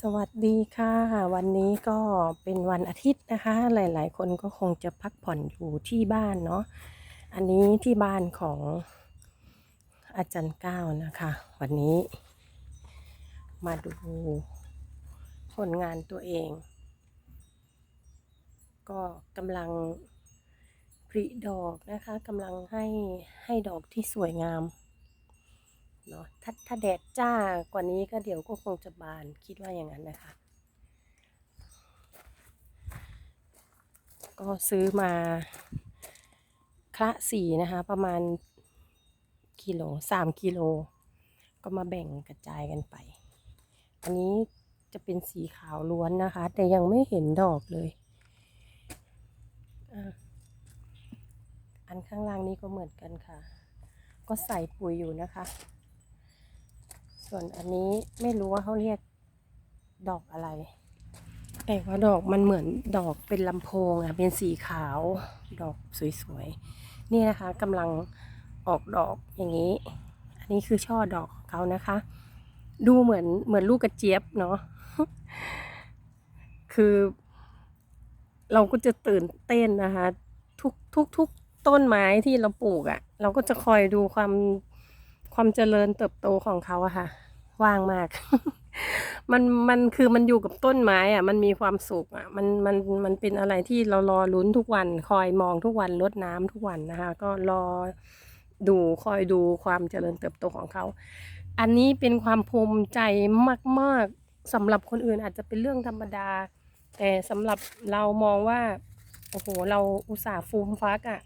สวัสดีค่ะ วันนี้ก็เป็นวันอาทิตย์นะคะ หลาย ๆ คนก็คงจะพักผ่อนอยู่ที่บ้านเนาะอันนี้ที่บ้านของอาจารย์ก้าวนะคะ วันนี้ มาดูผลงานตัวเอง ก็กำลังผลิดอกนะคะกำลังให้ให้ดอกที่สวยงาม เนาะถ้าถ้าแดดจ้ากว่านี้ก็เดี๋ยวก็คงจะบานคิดว่าอย่างนั้นนะคะ ก็ซื้อมาคละสีนะคะ ประมาณกิโลสามกิโล ก็มาแบ่งกระจายกันไป อันนี้จะเป็นสีขาวล้วนนะคะ แต่ยังไม่เห็นดอกเลย อันข้างล่างนี้ก็เหมือนกันค่ะ ก็ใส่ปุ๋ยอยู่นะคะ ส่วนอันนี้ไม่รู้ว่าเขาเรียกดอกอะไร แต่ว่าดอกมันเหมือนดอกเป็นลำโพงอะเป็นสีขาว ดอกสวยๆ นี่นะคะกำลังออกดอกอย่างนี้ อันนี้คือช่อดอกของเขานะคะ ดูเหมือนเหมือนลูกกระเจี๊ยบเนาะ คือ เราก็จะตื่นเต้นนะคะ ทุกทุกทุกต้นไม้ที่เราปลูกอะ่ะ เราก็จะคอยดูความ ความเจริญเติบโตของเขาอะค่ะ ว่างมาก มันมันคือมันอยู่กับต้นไม้อะมันมีความสุขอะมันมันมันเป็นอะไรที่เรารอลุ้นทุกวัน คอยมองทุกวันรดน้ำทุกวันนะคะ ก็รอดูคอยดูความเจริญเติบโตของเขา อันนี้เป็นความภูมิใจมาก ๆสำหรับคนอื่นอาจจะเป็นเรื่องธรรมดา แต่สำหรับเรามองว่าโอ้โหเราอุตส่าห์ฟูมฟักอะ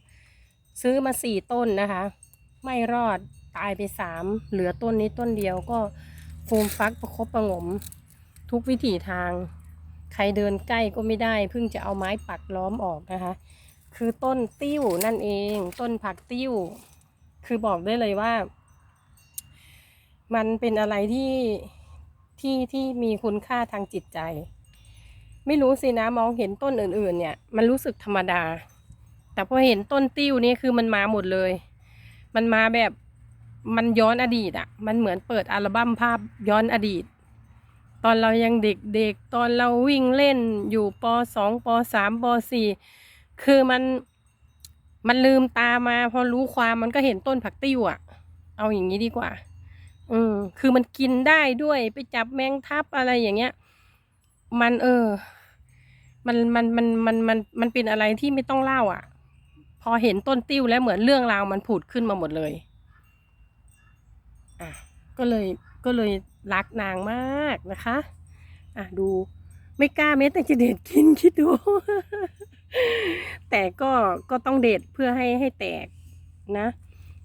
ซื้อมาสี่ต้นนะคะ ไม่รอด ตายไปสามเหลือต้นนี้ต้นเดียวก็ฟูมฟักประคบประงม ทุกวิถีทาง ใครเดินใกล้ก็ไม่ได้ เพิ่งจะเอาไม้ปักล้อมออกนะคะ คือต้นติ้วนั่นเอง ต้นผักติ้ว คือบอกได้เลยว่า มันเป็นอะไรที่ที่ที่มีคุณค่าทางจิตใจ ไม่รู้สินะมองเห็นต้นอื่น ๆ เนี่ย มันรู้สึกธรรมดา แต่พอเห็นต้นติ้วนี่คือมันมาหมดเลย มันมาแบบ มันย้อนอดีตอะ่ะ มันเหมือนเปิดอัลบั้มภาพย้อนอดีต ตอนเรายังเด็กๆ ตอนเราวิ่งเล่นอยู่ปสองปสามปสี่คือมันมันลืมตามา พอรู้ความมันก็เห็นต้นผักติ้วอะ่ะ เอาอย่างนี้ดีกว่า อืมคือมันกินได้ด้วยไปจับแมงทับอะไรอย่างเงี้ย มันเออ มันมันมันมันมันมันเป็นอะไรที่ไม่ต้องเล่าอะ พอเห็นต้นติ้วแล้วเหมือนเรื่องราวมันผุดขึ้นมาหมดเลย อะก็เลยก็เลยรักนางมากนะคะ อะดูไม่กล้าแม้แต่จะเด็ดกินคิดดู แต่ก็ก็ต้องเด็ดเพื่อให้ให้แตกนะ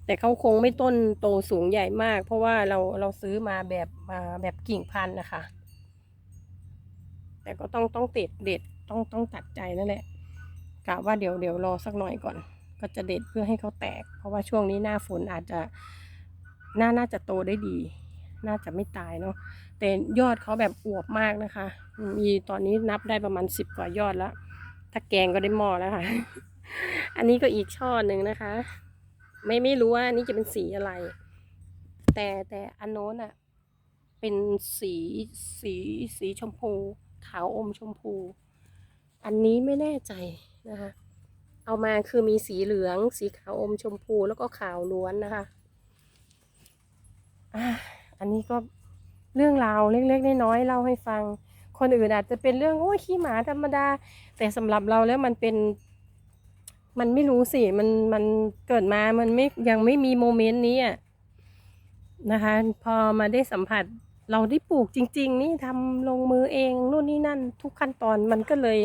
แต่เขาคงไม่ต้นโตสูงใหญ่มาก เพราะว่าเราเราซื้อมาแบบมาแบบกิ่งพันธุ์นะคะ แต่ก็ต้องต้องเด็ดเด็ดต้องต้องตัดใจนั่นแหละกะว่าเดี๋ยวเดี๋ยวรอสักหน่อยก่อน ก็จะเด็ดเพื่อให้เขาแตก เพราะว่าช่วงนี้หน้าฝนอาจจะ น่าน่าจะโตได้ดี น่าจะไม่ตายเนาะแต่ยอดเขาแบบอวบมากนะคะ มีตอนนี้นับได้ประมาณสิบกว่ายอดแล้ว ถ้าแกงก็ได้หม้อแล้วค่ะ อันนี้ก็อีกช่อหนึ่งนะคะ ไม่ไม่รู้ว่านนี้จะเป็นสีอะไร แต่แต่อันโน้นอะเป็นสีสีสีชมพู ขาวอมชมพู อันนี้ไม่แน่ใจนะคะ เอามาคือมีสีเหลือง สีขาวอมชมพูแล้วก็ขาวล้วนนะคะ อันนี้ก็เรื่องราวเล็กๆน้อยๆเล่าให้ฟัง คนอื่นอาจจะเป็นเรื่องโอ้ยขี้หมาธรรมดา แต่สำหรับเราแล้วมันเป็น มันไม่รู้สิมันมันเกิดมามันไม่ยังไม่มีโมเมนต์นี้นะคะ พอมาได้สัมผัสเราได้ปลูกจริง ๆ นี่ทำลงมือเองนู่นนี่นั่น ทุกขั้นตอนมันก็เลย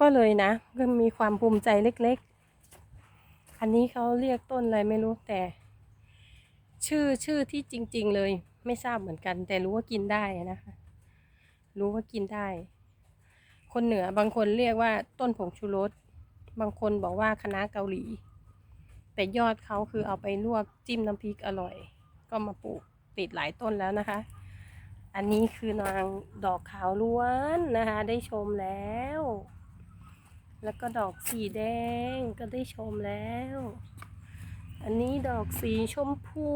ก็เลยนะก็มีความภูมิใจเล็ก ๆ อันนี้เขาเรียกต้นอะไรไม่รู้แต่ ชื่อชื่อที่จริง ๆ เลย ไม่ทราบเหมือนกัน แต่รู้ว่ากินได้นะคะ รู้ว่ากินได้ คนเหนือบางคนเรียกว่าต้นผงชูรสบางคนบอกว่าคณะเกาหลี แต่ยอดเขาคือเอาไปลวกจิ้มน้ำพริกอร่อย ก็มาปลูกติดหลายต้นแล้วนะคะ อันนี้คือนางดอกขาวล้วนนะคะ ได้ชมแล้ว แล้วก็ดอกสีแดงก็ได้ชมแล้ว อันนี้ดอกสีชมพู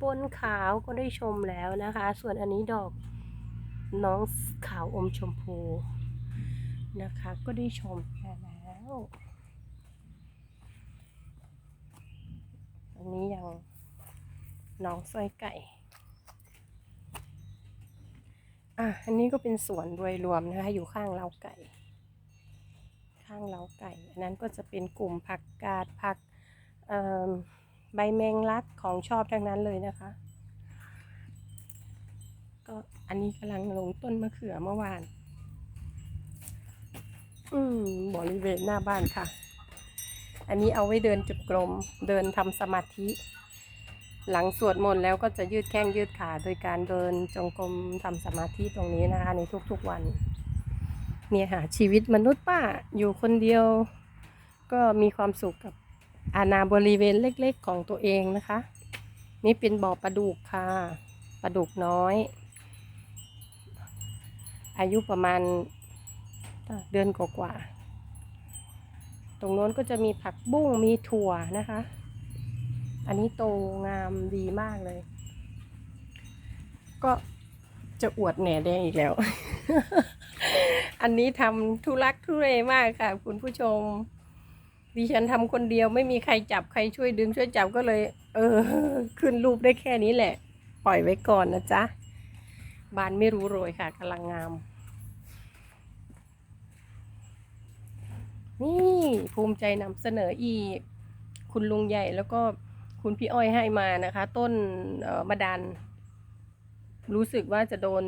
ปนขาวก็ได้ชมแล้วนะคะ ส่วนอันนี้ดอกน้องขาวอมชมพูนะคะ ก็ได้ชมแล้วอันนี้ยังน้องสร้อยไก่ อะ อันนี้ก็เป็นสวนโดยรวมนะคะ อยู่ข้างเล้าไก่ ข้างเล้าไก่ อันนั้นก็จะเป็นกลุ่มผักกาดผัก ใบแมงลักของชอบทั้งนั้นเลยนะคะ ก็อันนี้กำลังลงต้นมะเขือเมื่อวาน อืมบริเวณหน้าบ้านค่ะ อันนี้เอาไว้เดินจุดกลม เดินทำสมาธิ หลังสวดมนต์แล้วก็จะยืดแข้งยืดขา โดยการเดินจงกรมทำสมาธิตรงนี้นะคะ ในทุกๆวัน เนี่ยค่ะชีวิตมนุษย์ป้าอยู่คนเดียวก็มีความสุขกับ อาณาบริเวณเล็กๆของตัวเองนะคะ นี่เป็นบ่อปลาดุกค่ะปลาดุกน้อย อายุประมาณเดือนกว่าๆตรงโน้นก็จะมีผักบุ้งมีถั่วนะคะ อันนี้โตงามดีมากเลย ก็จะอวดแหน่แดงอีกแล้ว อันนี้ทำทุลักทุเลมากค่ะ คุณผู้ชม ดิฉันทำคนเดียวไม่มีใครจับใครช่วยดึงช่วยจับก็เลย เออ ขึ้นรูปได้แค่นี้แหละ ปล่อยไว้ก่อนนะจ๊ะ บานไม่รู้โรยค่ะกำลังงาม นี่ภูมิใจนำเสนออีก คุณลุงใหญ่แล้วก็คุณพี่อ้อยให้มานะคะ ต้นเอ่อมะดัน รู้สึกว่าจะโดน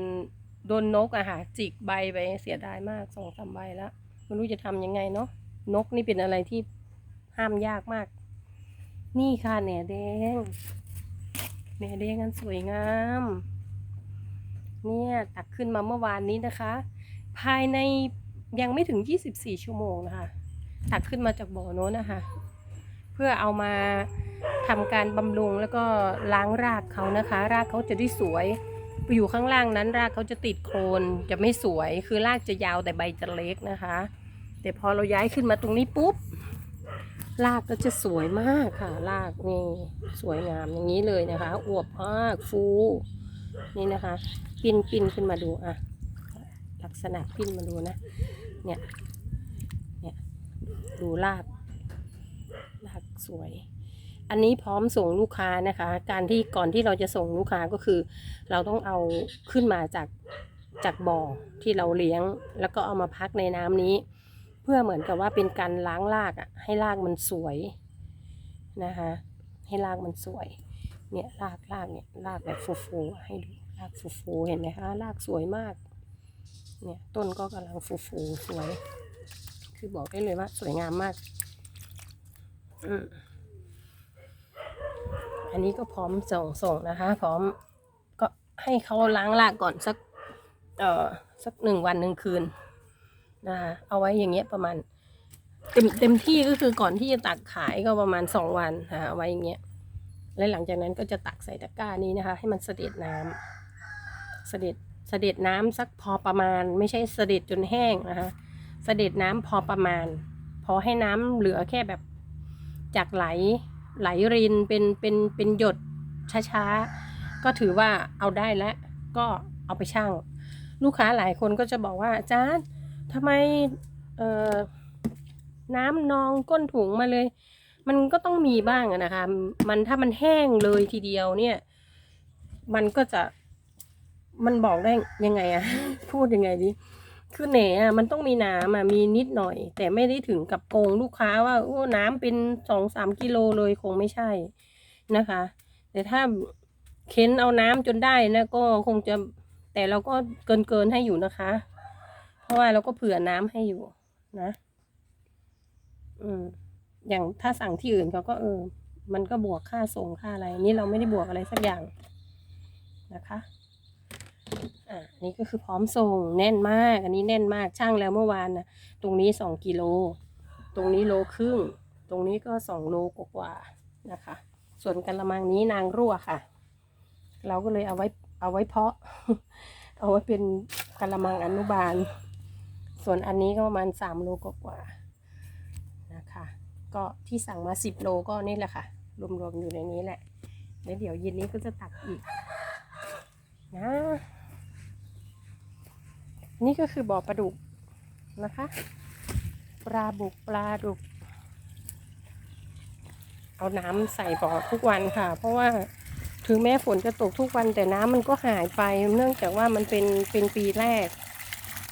โดนนกอะค่ะจิกใบไปเสียดายมากสองสามใบแล้วไม่รู้จะทำยังไงเนาะนกนี่เป็นอะไรที่ ห้ามยากมาก นี่ค่ะแหน่แดงแหน่แดงอันสวยงาม เนี่ยตักขึ้นมาเมื่อวานนี้นะคะ ภายในยังไม่ถึง 24 ชั่วโมงนะคะ ตักขึ้นมาจากบ่อโน้นนะคะ เพื่อเอามาทำการบำรุงแล้วก็ล้างรากเขานะคะ รากเขาจะได้สวยไปอยู่ข้างล่างนั้นรากเขาจะติดโคนจะไม่สวย คือรากจะยาวแต่ใบจะเล็กนะคะ แต่พอเราย้ายขึ้นมาตรงนี้ปุ๊บ รากก็จะสวยมากค่ะรากนี่สวยงามอย่างนี้เลยนะคะ อวบมากฟูนี่นะคะ ปิ้นปิ้นขึ้นมาดูอะลักษณะปิ้นมาดูนะ เนี่ยเนี่ยดูรากรากสวย อันนี้พร้อมส่งลูกค้านะคะ การที่ก่อนที่เราจะส่งลูกค้าก็คือ เราต้องเอาขึ้นมาจากจากบ่อที่เราเลี้ยง แล้วก็เอามาพักในน้ำนี้ พื่อเหมือนกับว่าเป็นการล้างรากอะ่ะให้รากมันสวยนะคะ ให้รากมันสวย เนี่ยรากรากเนี่ยรากแบบฟูๆให้ดูรากฟูๆเห็นไหมคะรากสวยมาก เนี่ยต้นก็กำลังฟูๆสวย คือบอกได้เลยว่าสวยงามมากอันนี้ก็พร้อมส่งส่งนะคะ พร้อมก็ให้เขาล้างรากก่อนสัก เอ่อสักหนึ่งวันหนึ่งคืน นะคะเอาไว้อย่างเงี้ยประมาณ เต็มเต็มที่ก็คือก่อนที่จะตักขายก็ประมาณสองวันนะะเอาไว้อย่างเงี้ยและหลังจากนั้นก็จะตักใส่ตะกร้านี้นะคะ ให้มันเสด็จน้ำเสด็จเสด็จน้ำสักพอประมาณ ไม่ใช่เสด็จจนแห้งนะคะเสด็จน้ำพอประมาณ พอให้น้ำเหลือแค่แบบจากไหลไหลรินเป็นเป็นเป็นหยดช้าๆ ก็ถือว่าเอาได้แล้วก็เอาไปชั่งลูกค้าหลายคนก็จะบอกว่าอาจารย์ ทำไมเอ่อน้ำนองก้นถุงมาเลย มันก็ต้องมีบ้างนะคะ มันถ้ามันแห้งเลยทีเดียวเนี่ย มันก็จะมันบอกได้ยังไงอะพูดยังไงดีคือแหนอะมันต้องมีน้ำอะมีนิดหน่อย แต่ไม่ได้ถึงกับโกงลูกค้าว่าโอ้น้ำเป็นสองสามกิโลเลยคงไม่ใช่นะคะ แต่ถ้าเค้นเอาน้ำจนได้นะก็คงจะแต่เราก็เกินเกินให้อยู่นะคะ ราะว่าเราก็เผื่อน้ำให้อยู่นะอืมอย่างถ้าสั่งที่อื่นเขาก็เออ มันก็บวกค่าส่งค่าอะไร นี่เราไม่ได้บวกอะไรสักอย่างนะคะอ่านี่ก็คือพร้อมส่งแน่นมาก อันนี้แน่นมากช่างแล้วเมื่อวานนะตรงนี้สองกิโล ตรงนี้โลครึ่ง ตรงนี้ก็สองโลกว่านะคะ ส่วนกระมังนี้นางรั่วค่ะ เราก็เลยเอาไว้เอาไว้เพาะ เอาไว้เป็นกระมังอนุบาล ส่วนอันนี้ก็ประมาณสามโลกว่านะคะ ก็ที่สั่งมาสิบโลก็นี่แหละค่ะ รวมๆอยู่ในนี้แหละ แล้วเดี๋ยวเย็นนี้ก็จะตักอีกนะ นี่ก็คือบ่อปลาดุกนะคะ ปลาบุกปลาดุก เอาน้ำใส่บ่อทุกวันค่ะ เพราะว่าถึงแม้ฝนจะตกทุกวันแต่น้ำมันก็หายไป เนื่องจากว่ามันเป็นเป็นปีแรก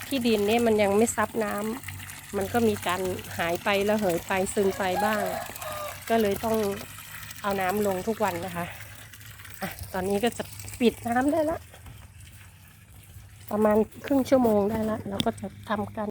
ที่ดินเนี่ยมันยังไม่ซับน้ำมันก็มีการหายไประเหยไปซึมไปบ้าง ก็เลยต้องเอาน้ำลงทุกวันนะคะอะตอนนี้ก็จะปิดน้ำได้ละ ประมาณครึ่งชั่วโมงได้ละเราก็จะทำการ